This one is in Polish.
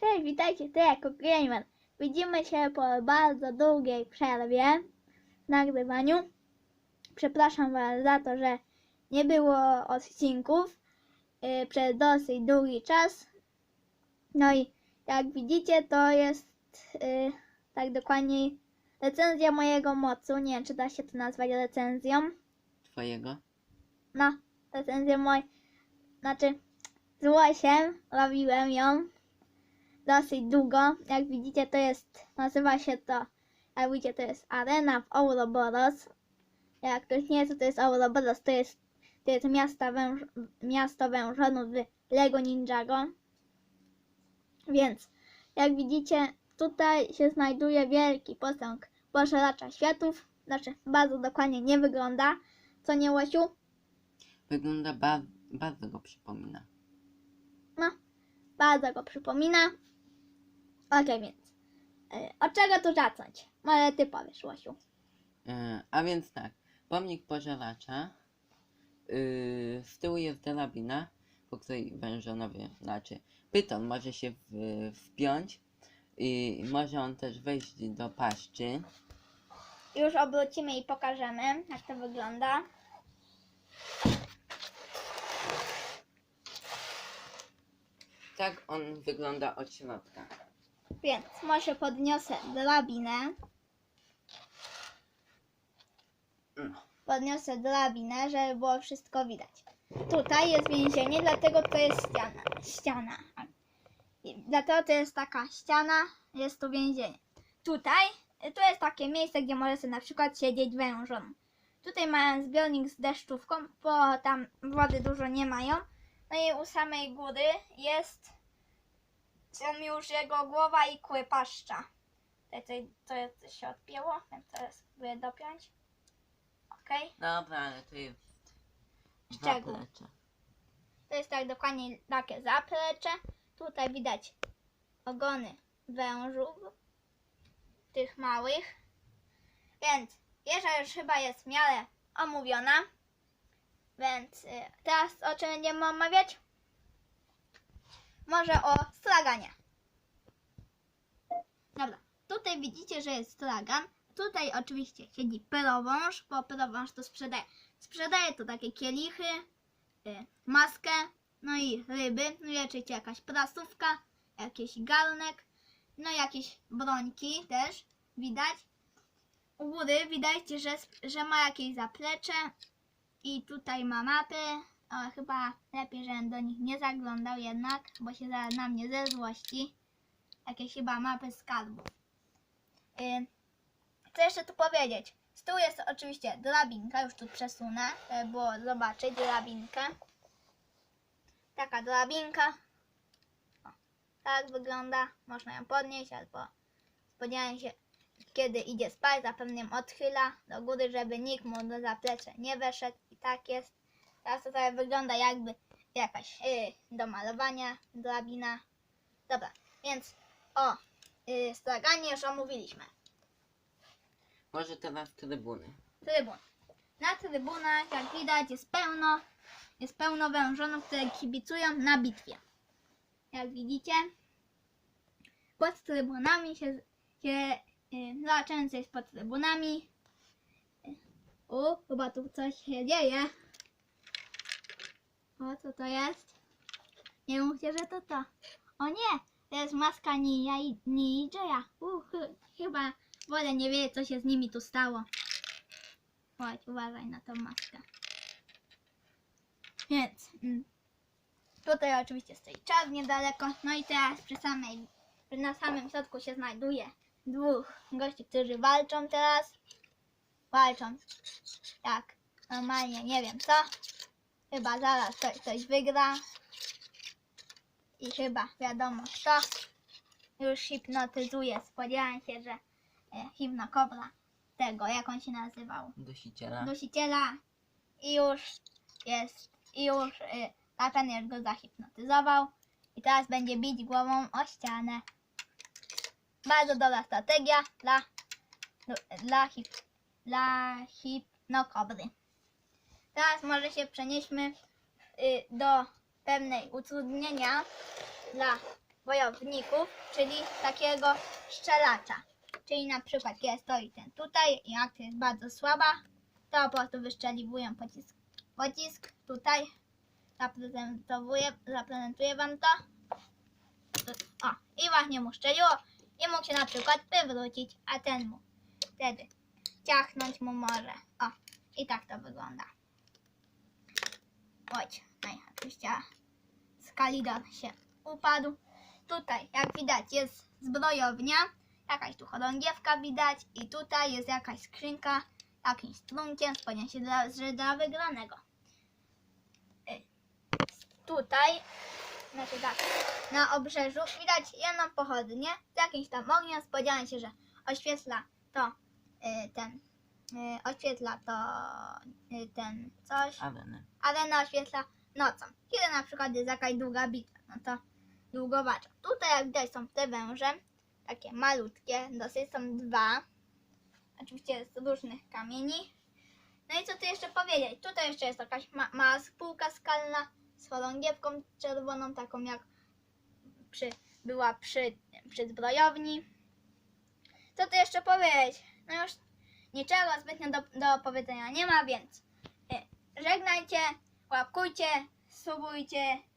Cześć, witajcie, to jako Gamer. Widzimy się po bardzo długiej przerwie w nagrywaniu. Przepraszam Was za to, że nie było odcinków yy, przez dosyć długi czas. No i jak widzicie, to jest yy, tak dokładniej recenzja mojego mocu. Nie wiem, czy da się to nazwać recenzją. Twojego? No, recenzję moj... Znaczy, z łosiem robiłem ją dosyć długo. Jak widzicie, to jest, nazywa się to, jak widzicie, to jest arena w Ouroboros. Jak ktoś nie wie, co to jest Ouroboros, to jest, to jest miasto, węż, miasto wężonów w Lego Ninjago. Więc, jak widzicie, tutaj się znajduje wielki posąg poszerzacza światów. Znaczy, bardzo dokładnie nie wygląda. Co nie, Łosiu? Wygląda ba bardzo go przypomina. No, bardzo go przypomina. Okej, więc e, od czego tu zacząć? Może ty powiesz, Łosiu. E, a więc tak, pomnik pożeracza. Yy, z tyłu jest drabina, po której wężonowie, znaczy pyton może się w, wpiąć i może on też wejść do paszczy. Już obrócimy i pokażemy, jak to wygląda. Tak on wygląda od środka. Więc może podniosę drabinę. Podniosę drabinę, żeby było wszystko widać. Tutaj jest więzienie, dlatego to jest ściana. Ściana. Dlatego to jest taka ściana, jest tu więzienie. Tutaj, tu jest takie miejsce, gdzie może sobie na przykład siedzieć wężon. Tutaj mają zbiornik z deszczówką, bo tam wody dużo nie mają. No i u samej góry jest są już jego głowa i kły paszcza. Tutaj to, to, to się odpięło, więc teraz spróbuję dopiąć. Okej. Dobra, ale to jest zaplecze. To jest tak dokładnie takie zaplecze. Tutaj widać ogony wężów, tych małych. Więc wieża już chyba jest w miarę omówiona. Więc y, teraz o czym będziemy omawiać? Może o straganie. Dobra, tutaj widzicie, że jest stragan. Tutaj oczywiście siedzi pyrowąż, bo pyrowąż to sprzedaje. Sprzedaje to takie kielichy, y, maskę, no i ryby, no i oczywiście jakaś prasówka, jakiś garnek, no jakieś brońki też widać. U góry widać, że, że ma jakieś zaplecze i tutaj ma mapy. O, chyba lepiej, żebym do nich nie zaglądał jednak, bo się zaraz na mnie ze złości. Jakieś chyba mapy skarbów. Y, co jeszcze tu powiedzieć? Tyłu jest oczywiście drabinka, już tu przesunę, żeby było zobaczyć drabinkę. Taka drabinka. O, tak wygląda. Można ją podnieść albo spodziewając się, kiedy idzie spać, zapewne ją odchyla do góry, żeby nikt mu do zaplecza nie weszedł. I tak jest. Teraz to tak wygląda jakby jakaś yy, do malowania drabina. Dobra, więc o yy, straganie już omówiliśmy. Może teraz trybuny. Trybun. Na trybunach, jak widać, jest pełno, jest pełno wężonów, które kibicują na bitwie. Jak widzicie, pod trybunami się, się y, no, często jest pod trybunami. O, chyba tu coś się dzieje. O, co to jest? Nie mówcie, że to to. O nie, to jest maska Ninja, Ninja. Uh, chy- chyba wolę nie wiedzieć, co się z nimi tu stało. Chodź, uważaj na tą maskę. Więc mm, tutaj oczywiście stoi czas niedaleko. No i teraz przy samej, na samym środku się znajduje dwóch gości, którzy walczą teraz. Walczą. Tak, normalnie, nie wiem co. Chyba zaraz ktoś coś wygra. I chyba wiadomo kto. Już hipnotyzuje. Spodziewałem się, że e, hipnokobra tego, jak on się nazywał Dusiciela. dusiciela i już jest, i już y, Rakan już go zahipnotyzował i teraz będzie bić głową o ścianę. Bardzo dobra strategia dla, dla, hip, dla hipnokobry. Teraz może się przenieśmy y, do pewnej utrudnienia dla wojowników, czyli takiego strzelacza. Czyli na przykład kiedy stoi ten tutaj i akcja jest bardzo słaba, to po prostu wyszczeliwuję pocisk, pocisk tutaj. Zaprezentuję, zaprezentuję wam to. O, i właśnie mu szczeliło i mógł się na przykład wywrócić, a ten mu wtedy ciachnąć mu może. O, i tak to wygląda. Oj, oczywiście Skalidor się upadł. Tutaj, jak widać, jest zbrojownia, jakaś tu chorągiewka widać i tutaj jest jakaś skrzynka, jakimś strunkiem, spodziewam się, dla, że dla wygranego. Y, Tutaj, znaczy tak, na obrzeżu widać jedną pochodnię z jakimś tam ogniem, spodziewam się, że oświetla to y, ten, oświetla to y, ten coś, Arenę. arena oświetla nocą. Kiedy na przykład jest jakaś długa bitwa, no to długowacza. Tutaj jak widać są te węże, takie malutkie, dosyć są dwa. Oczywiście z różnych kamieni. No i co tu jeszcze powiedzieć? Tutaj jeszcze jest jakaś ma, mała spółka skalna z chorągiewką czerwoną, taką jak przy, była przy, przy zbrojowni. Co tu jeszcze powiedzieć? No już niczego zbytnio do, do powiedzenia nie ma, więc y, żegnajcie, łapkujcie, subujcie